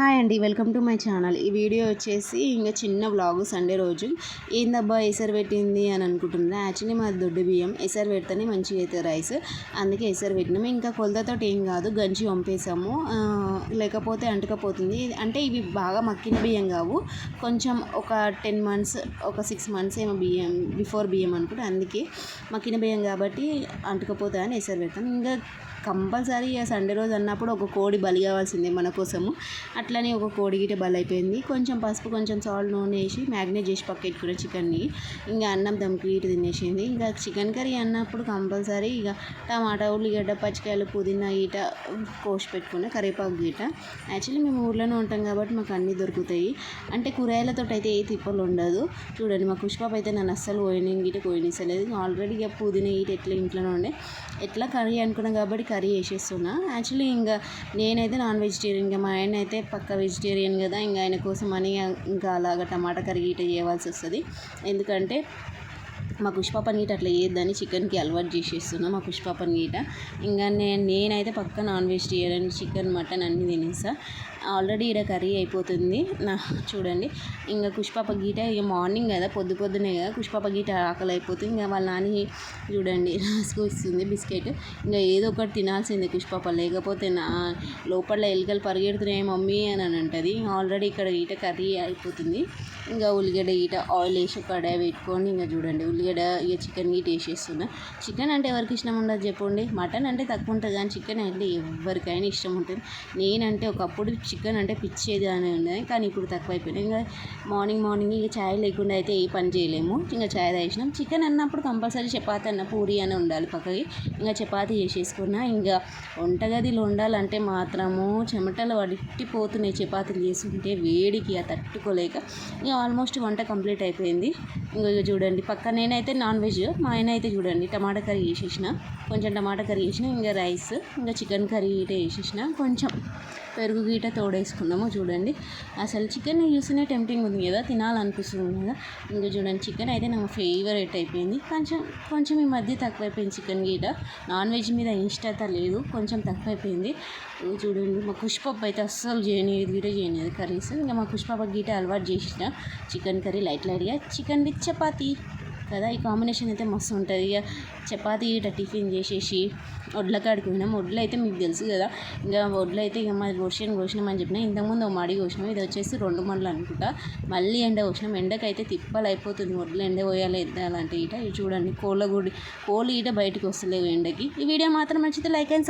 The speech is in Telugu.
హాయ్ అండి వెల్కమ్ టు మై ఛానల్. ఈ వీడియో వచ్చేసి ఇంకా చిన్న వ్లాగ్ సండే రోజు. ఏందబ్బా ఎసరు పెట్టింది అని అనుకుంటున్నా. యాక్చువల్లీ మాది దొడ్డు బియ్యం. ఎసరు పెడితేనే మంచిగా అవుతుంది రైస్. అందుకే ఎసరు పెట్టినాము ఇంకా కొలతతోటి ఏం కాదు గంజి వంపేసాము. లేకపోతే అంటుకపోతుంది. అంటే ఇవి బాగా మక్కిన బియ్యం కావు. కొంచెం ఒక టెన్ మంత్స్ ఒక సిక్స్ మంత్స్ ఏమో బియ్యం బిఫోర్ బియ్యం అనుకుంటే. అందుకే మక్కిన బియ్యం కాబట్టి అంటుకపోతాయని అని ఎసరు పెడతాం. ఇంకా కంపల్సరీ ఇక సండే రోజు అన్నప్పుడు ఒక కోడి బలి కావాల్సిందే మన కోసము. అట్లనే ఒక కోడి గిట బలి అయిపోయింది. కొంచెం పసుపు కొంచెం సాల్ట్ నూనె వేసి మ్యాగ్నేట్ చేసి పక్కెట్టుకున్న చికెన్ని ఇంకా అన్నం దమ్కి ఇటు తినేసింది. ఇంకా చికెన్ కర్రీ అన్నప్పుడు కంపల్సరీ ఇక టమాటా ఉల్లిగడ్డ పచ్చికాయలు పుదీనా ఈట కోసి పెట్టుకున్న కరివేపాకు గీట యాక్చువల్లీ మేము ఊర్లోనే ఉంటాం కాబట్టి మాకు అన్నీ దొరుకుతాయి. అంటే కూరగాయలతో అయితే ఏ తిప్పలు ఉండదు. చూడండి మా పుష్పాప అయితే నన్ను అస్సలు పోయిన గిట పోయినిసలేదు ఆల్రెడీ ఇక పుదీనా ఈట ఎట్లా ఇంట్లోనే ఉండే. ఎట్లా కర్రీ అనుకున్నాం కాబట్టి కర్రీ వేసేస్తున్నా యాక్చువల్లీ ఇంకా నేనైతే నాన్ వెజిటేరియన్ ఇంకా మా ఆయన అయితే పక్క వెజిటేరియన్ కదా. ఇంకా ఆయన కోసం అని ఇంకా అలాగ టమాటా కర్రీ ఇట చేయవలసి వస్తుంది ఎందుకంటే మా పుష్పాపని గీట అట్లా చేయొద్దని చికెన్కి అలవాటు చేసేస్తున్నా మా పుష్పాపని గీట ఇంకా నేను నేనైతే పక్క నాన్ వెజిటేరియన్ చికెన్ మటన్ అన్నీ తినేసా ఆల్రెడీ ఇక్కడ కర్రీ అయిపోతుంది. నా చూడండి. ఇంకా పుష్పాప గీట ఇక మార్నింగ్ కదా పొద్దు పొద్దునే కదా పుష్పాప గీట ఆకలి అయిపోతుంది ఇంకా వాళ్ళ నాని చూడండి రాసుకు ఇస్తుంది బిస్కెట్. ఇంకా ఏదో ఒకటి తినాల్సిందే కుష్పాప లేకపోతే నా లోపల ఎలుకలు పరిగెడుతున్నాయి మమ్మీ అని అని అంటుంది. ఆల్రెడీ ఇక్కడ ఈట కర్రీ అయిపోతుంది. ఇంకా ఉల్లిగడ్డ గీట ఆయిల్ వేసి కడాయి పెట్టుకొని ఇంకా చూడండి ఉల్లిగడ్డ ఇక చికెన్ గీట వేసేస్తున్నా చికెన్ అంటే ఎవరికి ఇష్టం ఉండదు చెప్పండి. మటన్ అంటే తక్కువ ఉంటుంది కానీ చికెన్ అంటే ఎవరికైనా ఇష్టం ఉంటుంది. నేనంటే ఒకప్పుడు చికెన్ అంటే పిచ్చేది అని ఉండేది కానీ ఇప్పుడు తక్కువైపోయినాయి ఇంకా మార్నింగ్ మార్నింగ్ ఇక ఛాయ్ లేకుండా అయితే ఏ పని చేయలేము. ఇంకా ఛాయ్ తాగేసినాం. చికెన్ అన్నప్పుడు కంపల్సరీ చపాతి అన్న పూరి అని ఉండాలి పక్కకి. ఇంకా చపాతి చేసేసుకున్నా. ఇంకా వంటగదిలో ఉండాలంటే మాత్రము చెమటలు వడిపోతున్నాయి చపాతీలు చేస్తుంటే వేడికి ఆ తట్టుకోలేక ఇంకా ఆల్మోస్ట్ వంట కంప్లీట్ అయిపోయింది. ఇంకా చూడండి పక్క నేనైతే నాన్ వెజ్ మా ఆయన అయితే చూడండి టమాటా కర్రీ వేసేసిన కొంచెం టమాటా కర్రీ వేసిన ఇంకా రైస్ ఇంకా చికెన్ కర్రీ గీట వేసేసిన కొంచెం పెరుగు గీట తోడేసుకున్నాము చూడండి. అసలు చికెన్ చూస్తేనే టెంప్టింగ్ ఉంది కదా తినాలనిపిస్తుంది కదా. ఇంకా చూడండి చికెన్ అయితే నాకు ఫేవరెట్ అయిపోయింది. కొంచెం కొంచెం ఈ మధ్య తక్కువైపోయింది చికెన్ గీట నాన్ వెజ్ మీద ఇష్టత లేదు కొంచెం తక్కువైపోయింది. చూడండి మా కుష్పప్పు అయితే అస్సలు చేయనిది గీట చేయనిది కర్రీస్. ఇంకా మా పుష్పప్ప గీట అలవాటు చేసిన. చికెన్ కర్రీ లైట్ లైట్గా. Chicken with chapati. కదా ఈ కాంబినేషన్ అయితే మస్తు ఉంటుంది. ఇక చపాతి ఇట టిఫిన్ చేసేసి వడ్ల కాడికి పోయినాం. వడ్లు అయితే మీకు తెలుసు కదా. ఇంకా వడ్లు అయితే ఇక మాది కోసిన కోసినామని చెప్పిన. ఇంతకుముందు ఒక మడి కోసినాం. ఇది వచ్చేసి రెండు మండలు అనుకుంటా. మళ్ళీ ఎండ కోసినాం. ఎండకైతే తిప్పలు అయిపోతుంది. వడ్లు ఎండ పోయాలి ఎద్దాలంటే ఇట ఇవి చూడండి కోళ్ళ గుడి కోళ్ళు ఇట బయటకు వస్తలేవు ఎండకి. ఈ వీడియో మాత్రం నచ్చితే లైక్ అండ్